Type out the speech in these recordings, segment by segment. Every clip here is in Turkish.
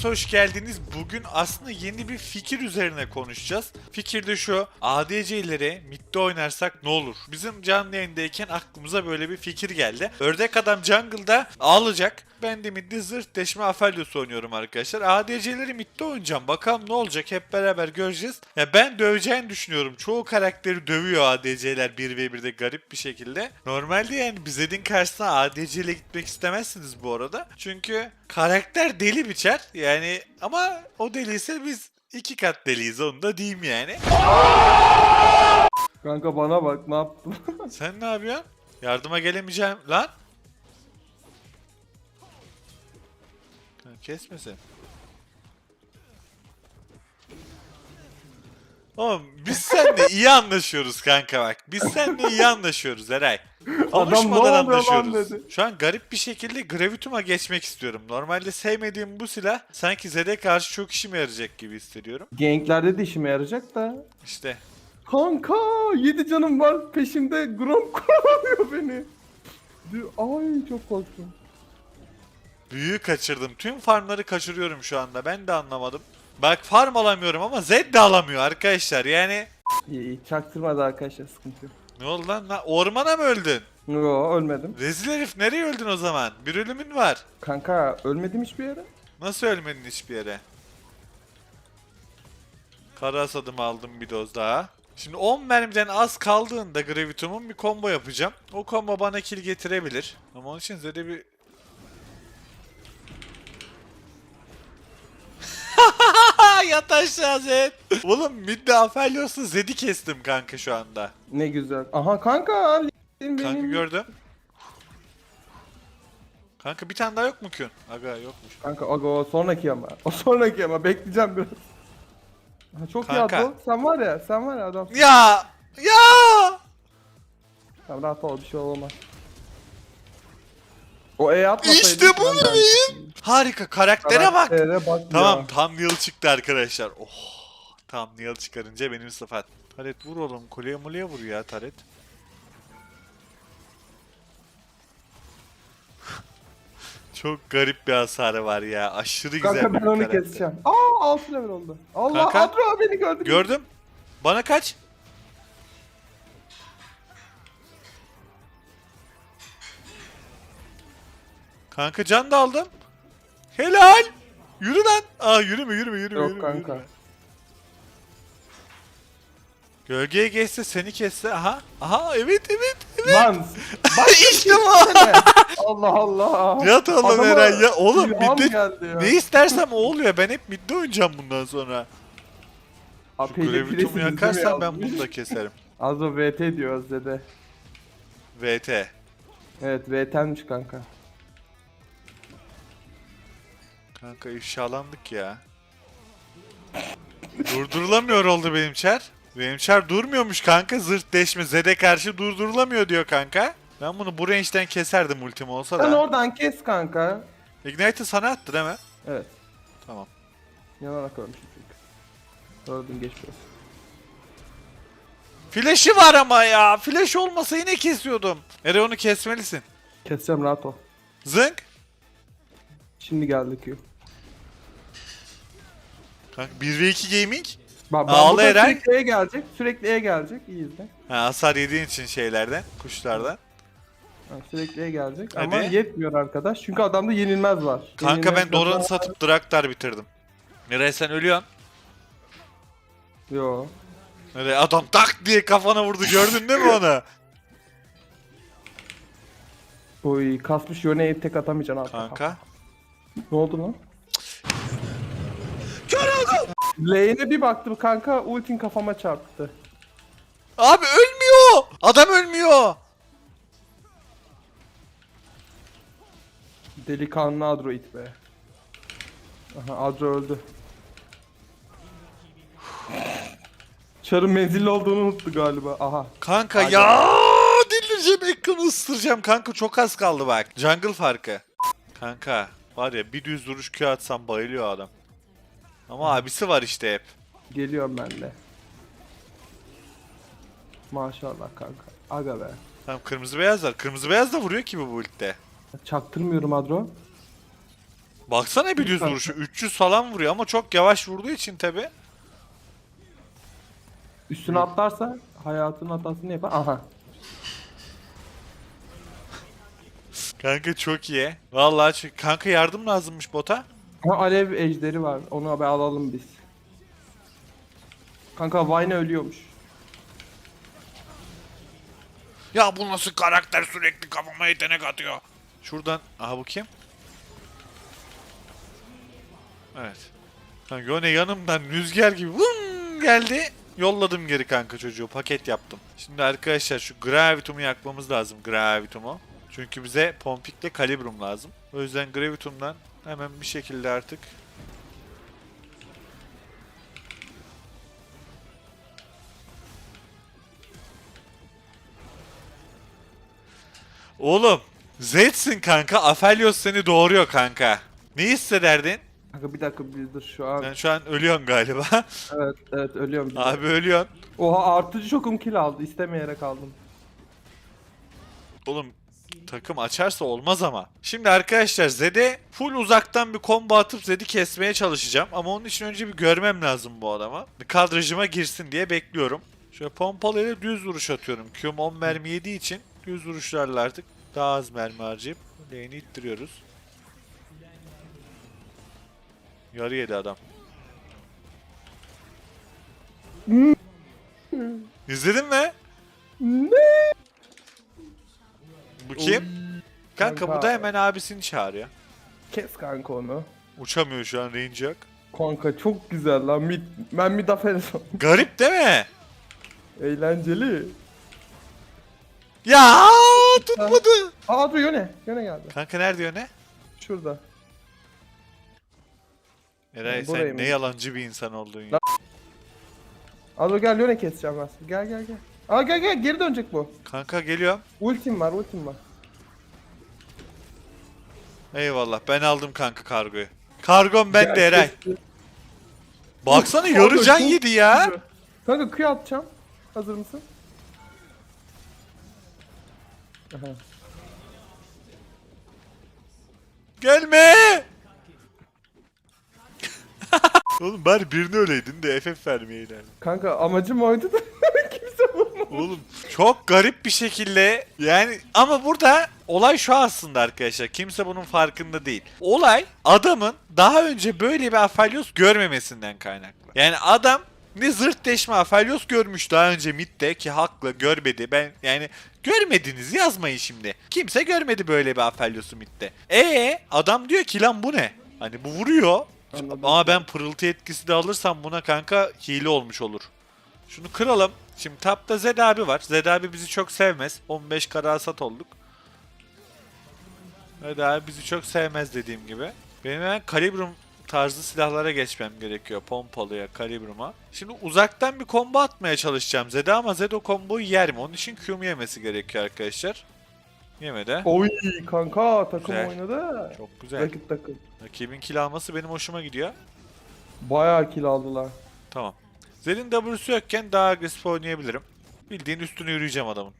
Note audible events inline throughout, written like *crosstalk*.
hepiniz hoş geldiniz. Bugün aslında yeni bir fikir üzerine konuşacağız. Fikir de şu. ADC'lere midde oynarsak ne olur? Bizim canlı yayındayken aklımıza böyle bir fikir geldi. Ördek adam jungle'da ağlayacak. Ben de midde zırh deşme Aphelios oynuyorum arkadaşlar. ADC'leri midde oynayacağım. Bakalım ne olacak hep beraber göreceğiz. Ya ben döveceğini düşünüyorum. Çoğu karakteri dövüyor ADC'ler 1v1'de garip bir şekilde. Normalde yani Bized'in karşısına ADC ile gitmek istemezsiniz bu arada. Çünkü karakter deli biçer. Yani ama o deli ise biz iki kat deliyiz onu da diyeyim yani. Kanka bana bak ne yaptın? *laughs* Sen ne yapıyorsun? Yardıma gelemeyeceğim lan. Ha, Kesmesin. Oğlum biz seninle iyi anlaşıyoruz kanka bak. Biz seninle iyi anlaşıyoruz Eray. Konuşmadan oluyor lan anlaşıyoruz. dedi. Şu an garip bir şekilde Gravitum'a geçmek istiyorum. Normalde sevmediğim bu silah sanki Zed'e karşı çok işime yarayacak gibi hissediyorum. Ganklerde de işime yarayacak da. İşte Kanka 7 canım var peşimde Grom *laughs* kovalıyor beni. Ay çok korktum. Büyüğü kaçırdım. Tüm farmları kaçırıyorum şu anda. Ben de anlamadım. Bak farm alamıyorum ama Zed de alamıyor arkadaşlar. Yani İyi iyi çaktırmadı arkadaşlar sıkıntı yok. Ne oldu lan? lan? Ormana mı öldün? Yo ölmedim. Rezil herif nereye öldün o zaman? Bir ölümün var. Kanka ölmedim hiçbir yere. Nasıl ölmedin hiçbir yere? Kara asadımı aldım bir doz daha. Şimdi 10 mermiden az kaldığında Gravitum'un bir combo yapacağım. O combo bana kill getirebilir. Ama onun için Zed'e bir... *laughs* Yat aşağı Zed. Oğlum midde Aphelios'la Zed'i kestim kanka şu anda. Ne güzel. Aha kanka benim Kanka benim. gördüm. Kanka bir tane daha yok mu Kün? Aga yokmuş. Kanka aga o sonraki ama. O sonraki ama bekleyeceğim biraz. Ha, çok Kanka. iyi Adol. Sen var ya sen var ya adam. Ya! Ya! Tamam rahat ol bir şey olmaz. O E atmasaydı. İşte bu ben- bebeğim. Harika karaktere bak. Karaktere bak Tamam ya. tam yıl çıktı arkadaşlar. Oh. Tam yıl çıkarınca benim sıfat. Taret vur oğlum. Kuleye muleye vur ya Taret. *laughs* Çok garip bir hasarı var ya. Aşırı güzel Kanka bir ben onu karakter. keseceğim. Aa 6 level oldu. Allah Kanka. Adro beni gördü. Gördüm. Bana kaç? Kanka can da aldım. Helal. Yürü lan. Aa yürüme yürüme yürüme. Yok yürüme, kanka. yürüme. Gölgeye geçse seni kesse. Aha. Aha evet evet. evet. Lan. *laughs* işte bu. *laughs* Allah Allah. Yat oğlum Eren ya. Oğlum midde ya. ne istersem o oluyor. Ben hep midde oynayacağım bundan sonra. Abi, Şu dizimi yakarsan ben bunu da keserim. *laughs* Azro VT diyor Azze'de. VT. Evet VT'miş kanka. Kanka ifşalandık ya. Durdurulamıyor oldu benim çar. Benim çar durmuyormuş kanka. Zırt deşme Zed'e karşı durdurulamıyor diyor kanka. Ben bunu bu range'den keserdim ultim olsa Sen da. oradan kes kanka. Ignite'ı sana attı değil mi? Evet. Tamam. Yanarak ölmüşüm çünkü. Gördüm geçiyor. Flash'ı var ama ya. Flash olmasa yine kesiyordum. Ere onu kesmelisin. Keseceğim rahat ol. Zınk. Şimdi geldi Q. Kanka 1v2 gaming. Bak Ağla burada Eren. sürekli E gelecek. Sürekli E gelecek. İyi izle. Ha, hasar yediğin için şeylerden, kuşlardan. Ha, sürekli E gelecek Hadi. ama yetmiyor arkadaş. Çünkü adamda yenilmez var. Kanka ben Yenilmez Doran'ı var. satıp Draktar bitirdim. Nereye sen ölüyorsun? Yo. Nereye adam tak diye kafana vurdu gördün değil mi onu? Oy kasmış yöne tek atamayacaksın abi. Kanka. Ne oldu lan? Lane'e bir baktım kanka ultin kafama çarptı. Abi ölmüyor. Adam ölmüyor. Delikanlı Adro it be. Aha Adro öldü. Çarın menzilli olduğunu unuttu galiba. Aha. Kanka Hadi. ya delireceğim ekranı ısıracağım kanka çok az kaldı bak. Jungle farkı. Kanka var ya bir düz duruş Q atsam bayılıyor adam. Ama abisi var işte hep. Geliyorum ben de. Maşallah kanka. Aga be. Tamam kırmızı beyazlar. Kırmızı beyaz da vuruyor ki bu ulti. Çaktırmıyorum Adro. Baksana bir düz vuruşu. 300 falan vuruyor ama çok yavaş vurduğu için tabi. Üstüne atlarsa hayatının hatasını yapar. Aha. Kanka çok iyi. Vallahi çok- kanka yardım lazımmış bota. Ama alev ejderi var. Onu haber alalım biz. Kanka Vayne ölüyormuş. Ya bu nasıl karakter sürekli kafama yetenek atıyor. Şuradan. Aha bu kim? Evet. Kanka Yone yanımdan rüzgar gibi vın geldi. Yolladım geri kanka çocuğu. Paket yaptım. Şimdi arkadaşlar şu Gravitum'u yakmamız lazım. Gravitum'u. Çünkü bize Pompik'le Kalibrum lazım. O yüzden Gravitum'dan hemen bir şekilde artık Oğlum Zed'sin kanka. Aphelios seni doğuruyor kanka. Ne hissederdin? Kanka bir dakika bir dur şu an. Ben şu an ölüyorsun galiba. *laughs* Evet evet ölüyorum. Abi ölüyorsun. Oha artıcı şokum kill aldı. İstemeyerek aldım. Oğlum takım açarsa olmaz ama. Şimdi arkadaşlar Zed'e full uzaktan bir combo atıp Zed'i kesmeye çalışacağım. Ama onun için önce bir görmem lazım bu adama. Bir kadrajıma girsin diye bekliyorum. Şöyle pompalıyla düz vuruş atıyorum. Q'm 10 mermi yediği için düz vuruşlarla artık daha az mermi harcayıp lane'i ittiriyoruz. Yarı yedi adam. İzledin mi? Ne? Bu kim? Kanka, bu da hemen abisini çağırıyor. Kes kanka onu. Uçamıyor şu an range yok. Kanka çok güzel lan. Mid, ben mid aferin. *laughs* Garip değil mi? Eğlenceli. Ya tutmadı. Aa Adro Yone. Yone geldi. Kanka nerede yöne? Şurada. Eray Burayı sen mı? ne yalancı bir insan oldun ya. Lan- Adro gel Yone keseceğim ben. seni. Gel gel gel. Aa gel gel geri dönecek bu. Kanka geliyorum. Ultim var ultim var. Eyvallah ben aldım kanka kargoyu. Kargom ben de Eray. Baksana yarı can yedi ya. Kanka kıya atacağım. Hazır mısın? Aha. Gelme. *laughs* Oğlum bari birini öyleydin de FF vermeyeydin. Kanka amacım oydu da. Oğlum çok garip bir şekilde yani ama burada olay şu aslında arkadaşlar. Kimse bunun farkında değil. Olay adamın daha önce böyle bir Aphelios görmemesinden kaynaklı. Yani adam ne zırt deşme Aphelios görmüş daha önce midde ki haklı görmedi. Ben yani görmediniz yazmayın şimdi. Kimse görmedi böyle bir Aphelios'u midde. E adam diyor ki lan bu ne? Hani bu vuruyor. Anladım. Ama ben pırıltı etkisi de alırsam buna kanka hile olmuş olur. Şunu kıralım. Şimdi tapta Zed abi var. Zed abi bizi çok sevmez. 15 kara hasat olduk. Zed abi bizi çok sevmez dediğim gibi. Benim hemen kalibrum tarzı silahlara geçmem gerekiyor. Pompalıya, kalibruma. Şimdi uzaktan bir combo atmaya çalışacağım Zed'e ama Zed o komboyu yer mi? Onun için Q'mu yemesi gerekiyor arkadaşlar. Yemedi. Oy kanka takım Güzel. oynadı. Çok güzel. Rakip takım. Rakibin kill alması benim hoşuma gidiyor. Bayağı kill aldılar. Tamam. Zed'in W'su yokken daha agresif oynayabilirim. Bildiğin üstüne yürüyeceğim adamın.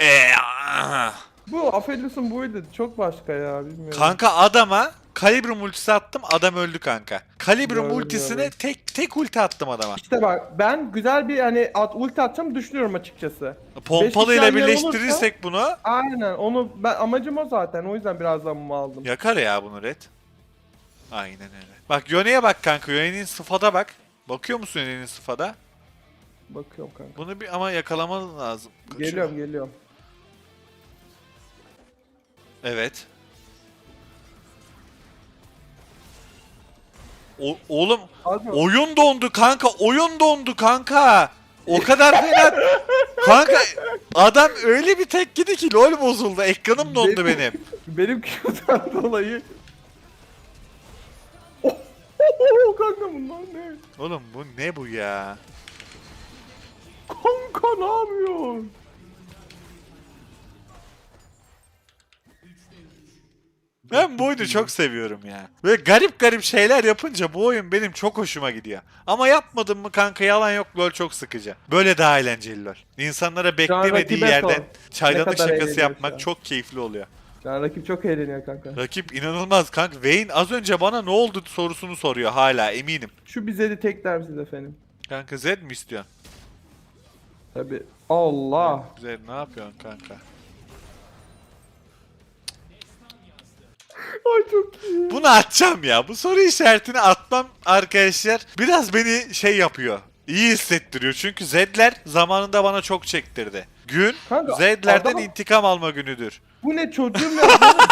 Eee. Bu Aphelios'un buydu. Çok başka ya bilmiyorum. Kanka adama Kalibrum ultisi attım adam öldü kanka. Kalibrum Gördüm, ultisine gördüm. tek tek ulti attım adama. İşte bak ben güzel bir hani at, ulti atacağım düşünüyorum açıkçası. Pompalı ile kişi yan yana birleştirirsek bunu Aynen onu ben amacım o zaten o yüzden birazdan mı aldım. yakar ya bunu Red. Aynen öyle. Bak Yone'ye bak kanka. Yone'nin sıfada bak. Bakıyor musun Yone'nin sıfada? Bakıyorum kanka. Bunu bir ama yakalaman lazım. Kaçıyor. Geliyorum geliyorum. Evet. O, oğlum Abi, oyun dondu kanka. Oyun dondu kanka. O kadar fena. *laughs* kanka adam öyle bir tek gidi ki lol bozuldu. Ekranım dondu Benim- benim. benim Q'dan *laughs* dolayı *laughs* kanka bunlar ne? Oğlum bu ne bu ya? Kanka ne yapıyorsun? Ben bu oyunu çok seviyorum ya. Böyle garip garip şeyler yapınca bu oyun benim çok hoşuma gidiyor. Ama yapmadım mı kanka yalan yok LoL çok sıkıcı. Böyle daha eğlenceli LoL. İnsanlara beklemediği rakibe yerden sor. Ne çaydanlık kadar şakası eğleniyor şu an. yapmak çok keyifli oluyor. Şu an rakip çok eğleniyor kanka. Rakip inanılmaz kanka. Vayne az önce bana ne oldu sorusunu soruyor hala eminim. Şu bize de tekler misiniz efendim? Kanka Zed mi istiyorsun? Tabi. Allah. Zed ne yapıyorsun kanka? *laughs* Ay çok iyi. Bunu atacağım ya. Bu soru işaretini atmam arkadaşlar biraz beni şey yapıyor. İyi hissettiriyor. Çünkü Zedler zamanında bana çok çektirdi. Gün Kanka, Zedlerden adam- intikam alma günüdür. Bu ne çocuğum ya?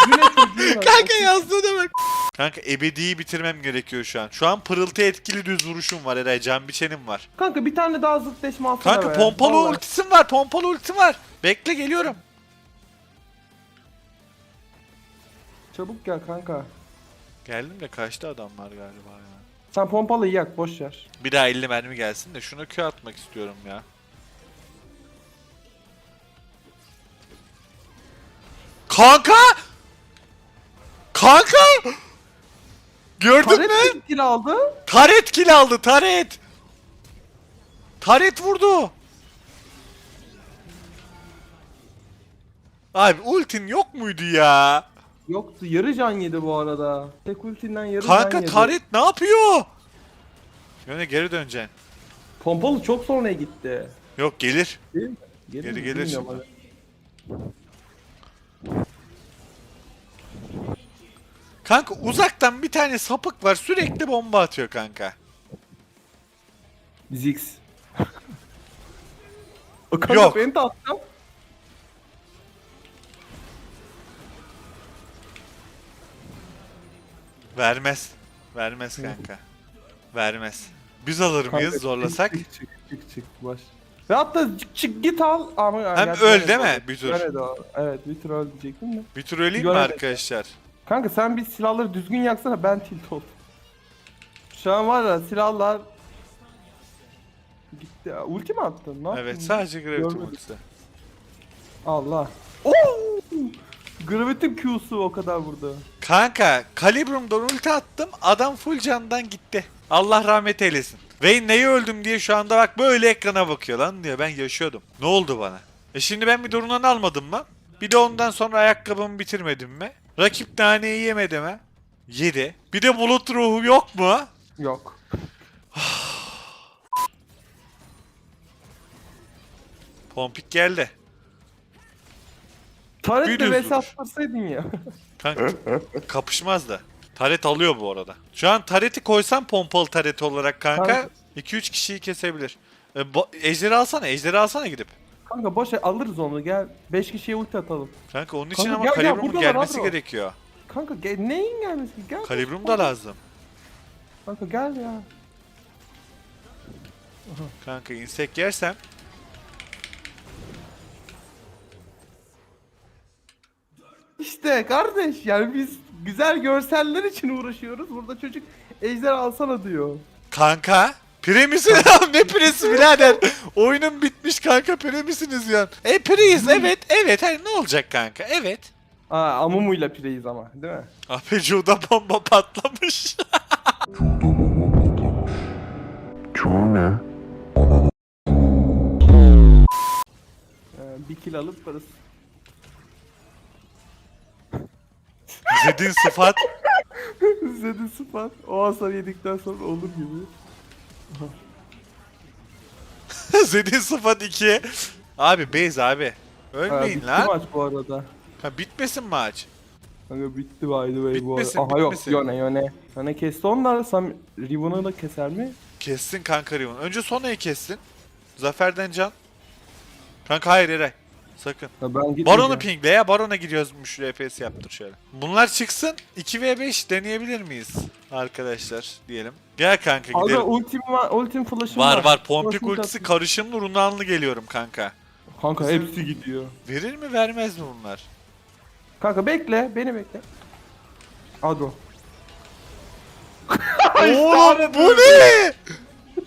Bu ne çocuğum ya? *laughs* Kanka yazdığına bak. Kanka ebediyi bitirmem gerekiyor şu an. Şu an pırıltı etkili düz vuruşum var Eray. Can biçenim var. Kanka bir tane daha zıtleşme atsana Kanka be. pompalı Vallahi. ultisim var. Pompalı ultim var. Bekle geliyorum. Çabuk gel kanka. Geldim de kaçtı adamlar galiba ya. Sen pompalıyı yak boş ver. Bir daha 50 mermi gelsin de şuna Q atmak istiyorum ya. Kanka! Kanka! Gördün Taret mü? kill aldı. Taret kill aldı Taret. Taret vurdu. Abi ultin yok muydu ya? Yoktu yarı can yedi bu arada. Tek ultinden yarı can Kanka yedi. Taret ne yapıyor? Yöne geri döneceksin. Pompalı çok sonraya gitti. Yok gelir. Değil mi? Geri mi? gelir Bilmiyorum şimdi. abi. Kanka uzaktan bir tane sapık var sürekli bomba atıyor kanka. Ziggs. *laughs* o kanka Yok. beni de atacağım. Vermez. Vermez kanka. Vermez. Biz alır mıyız Kanka, zorlasak? Çık çık çık çık baş. Ve hatta çık, çık git al ama Hem gerçi öl değil mi? Bir tur. Evet bir tur öl diyecektim de. Bir tur öleyim mi Göremedim. arkadaşlar? Kanka sen bir silahları düzgün yaksana ben tilt oldum. Şu an var ya silahlar gitti. Ulti mi attın? Ne Evet yaptın? sadece gravity Görmedim. Allah. Oo! Gravitim Q'su o kadar vurdu. Kanka Kalibrum'dan ulti attım adam full candan gitti. Allah rahmet eylesin. Vayne neyi öldüm diye şu anda bak böyle ekrana bakıyor lan diyor ben yaşıyordum. Ne oldu bana? E şimdi ben bir durumdan almadım mı? Bir de ondan sonra ayakkabımı bitirmedim mi? Rakip naneyi yemedi mi? Yedi. Bir de bulut ruhu yok mu? Yok. *sighs* Pompik geldi. Taret de vs attırsaydın ya. *laughs* Kanka kaapışmaz da. Taret alıyor bu arada. Şu an tareti koysam pompalı taret olarak kanka Kanka. 2-3 kişiyi kesebilir. E, bo- ejderi alsana, ejderi alsana gidip. Kanka boş ver, alırız onu gel. 5 kişiye ulti atalım. Kanka onun için Kanka ama gel, buradalar gelmesi gerekiyor. Kanka gel, neyin gelmesi? Gel. Kalibrum da lazım. Kanka gel ya. Kanka insek yersem İşte kardeş yani biz güzel görseller için uğraşıyoruz. Burada çocuk ejder alsana diyor. kanka Pire misin? *laughs* ne piresi birader? Oyunun bitmiş kanka pire misiniz ya? E pireyiz evet evet. Hani ne olacak kanka? Evet. Aa Amumu'yla pireyiz ama değil mi? Apecu'da bomba patlamış. Çoğu ne? Ee, bir kill alıp varız. Zed'in sıfat. *laughs* Zed'in sıfat. O hasar yedikten sonra olur gibi. *laughs* Zed'in sıfat 2. Abi base abi. Ölmeyin lan. maç bu arada. Ha, bitmesin maç. Kanka bitti by the way bu Bitmesin, arada. Aha yok bitmesin. Yone Yone. Yone kesti onlar. Sam Riven'ı da keser mi? Kessin kanka Riven. Önce Sona'yı kessin. Zafer'den can. Kanka hayır Eray. Sakın. Ya ben gitmeyeceğim. Baron'u pingle ya. Baron'a gidiyormuş. RPS yaptır şöyle. Bunlar çıksın. 2v5 deneyebilir miyiz? Arkadaşlar diyelim. Gel kanka gidelim. ultim var, ultim flash'ım Var var. Pompik Flash'ını ultisi attım. karışımlı runanlı geliyorum kanka. Kanka Bizim- hepsi gidiyor. Verir mi vermez mi bunlar? Kanka bekle, beni bekle. Adro. Oğlum bu ne?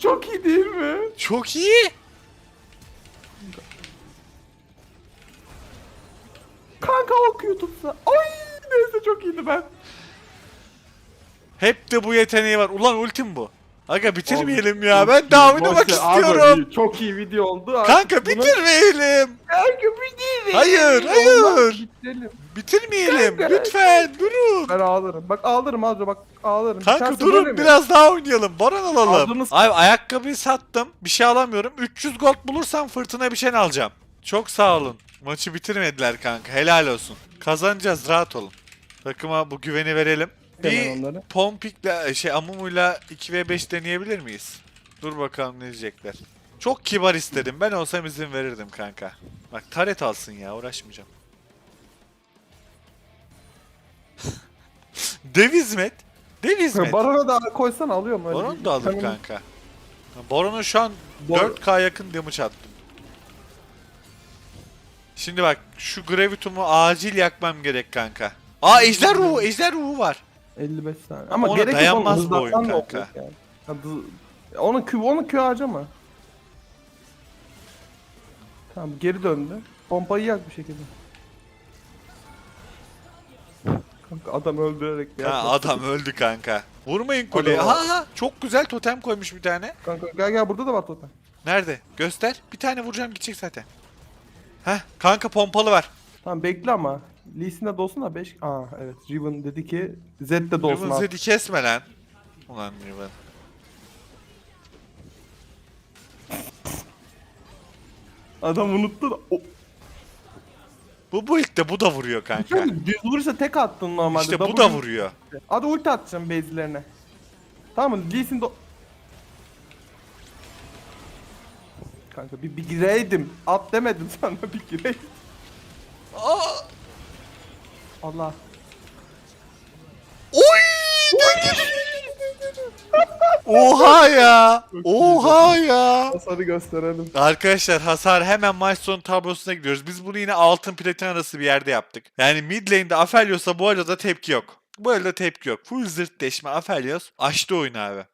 Çok iyi değil mi? Çok iyi. Q tutsa. Ay! Neyse çok iyiydi ben. Hep de bu yeteneği var. Ulan ultim bu. Aga bitirmeyelim ya. Çok Ben daha oynamak. Abi, istiyorum. iyi, Çok iyi video oldu. Artık Kanka bitirmeyelim. Kanka bitirelim. Hayır, Olmaz, hayır. bitirelim. Bitirmeyelim. Kanka. Lütfen durun. Ben ağlarım. Bak ağlarım Adro bak ağlarım. Kanka durun mi? biraz daha oynayalım. Baron alalım. Aldınız. Ay ayakkabıyı sattım. Bir şey alamıyorum. 300 gold bulursam fırtına bir şey alacağım. Çok sağ olun. Maçı bitirmediler kanka. Helal olsun. Kazanacağız rahat olun. Takıma bu güveni verelim. Hemen Bir onları. Pompik'le şey Amumu'yla 2v5 deneyebilir miyiz? Dur bakalım ne diyecekler. Çok kibar istedim. Ben olsam izin verirdim kanka. Bak taret alsın ya uğraşmayacağım. *laughs* Dev hizmet. Dev hizmet. *laughs* Barona da koysan alıyorum. öyle Baron bir- da alır kanka. Baron'a şu an Bar- 4K yakın damage attım. Şimdi bak şu Gravitum'u acil yakmam gerek kanka. Aa ejder ruhu, ejder ruhu var. 55 saniye. Ama Ona gerek yok dayanmaz bu oyun hızlatsan da kanka. olacak Yani. Ya dı- Onun kü onun kü harcama. Tamam geri döndü. Pompayı yak bir şekilde. Kanka adam öldürerek ya. Ha, adam öldü kanka. Vurmayın kuleye. Adam- Ha ha çok güzel totem koymuş bir tane. Kanka gel gel burada da var totem. Nerede? Göster. Bir tane vuracağım gidecek zaten. Heh kanka pompalı var. Tamam bekle ama. Lee Sin'de de olsun da 5. Aa evet. Riven dedi ki Zed'de de olsun Riven abi. Zed'i kesme lan. Ulan Riven. Adam unuttu da. O, Bu bu ilk de bu da vuruyor kanka. Düz vurursa tek attın normalde. İşte bu da vur- vuruyor. Hadi ulti atacağım base'lerine. Tamam mı? Lee Sin Kanka bir, bir gireydim. At demedim *laughs* sana bir gireydim. Aa! Allah. Oy! *laughs* Oha ya! Oha ya! Hasarı gösterelim. Arkadaşlar hasar hemen maç sonu tablosuna gidiyoruz. Biz bunu yine altın platin arası bir yerde yaptık. Yani mid lane'de Aphelios'a bu arada tepki yok. Bu arada tepki yok. Full zırt deşme Aphelios açtı oyunu abi.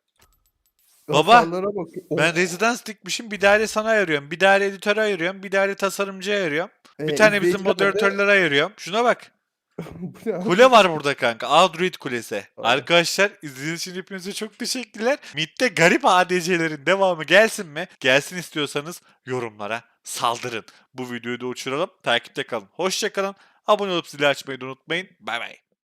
Baba, Hasarlara bak. Oh, Ben rezidans dikmişim bir daire sana ayırıyorum. Bir daire editöre ayırıyorum. Bir daire tasarımcıya ayırıyorum. Bir e, tane bizim izleyiciler de- moderatörlere ayırıyorum. Şuna bak. *laughs* Bu ne abi? Kule var burada kanka. Adruid Kulesi. Abi. Arkadaşlar izlediğiniz için hepinize çok teşekkürler. Mid'de garip ADC'lerin devamı gelsin mi? Gelsin istiyorsanız yorumlara saldırın. Bu videoyu da uçuralım. Takipte kalın. Hoşçakalın. Abone olup zili açmayı da unutmayın. Bay bay.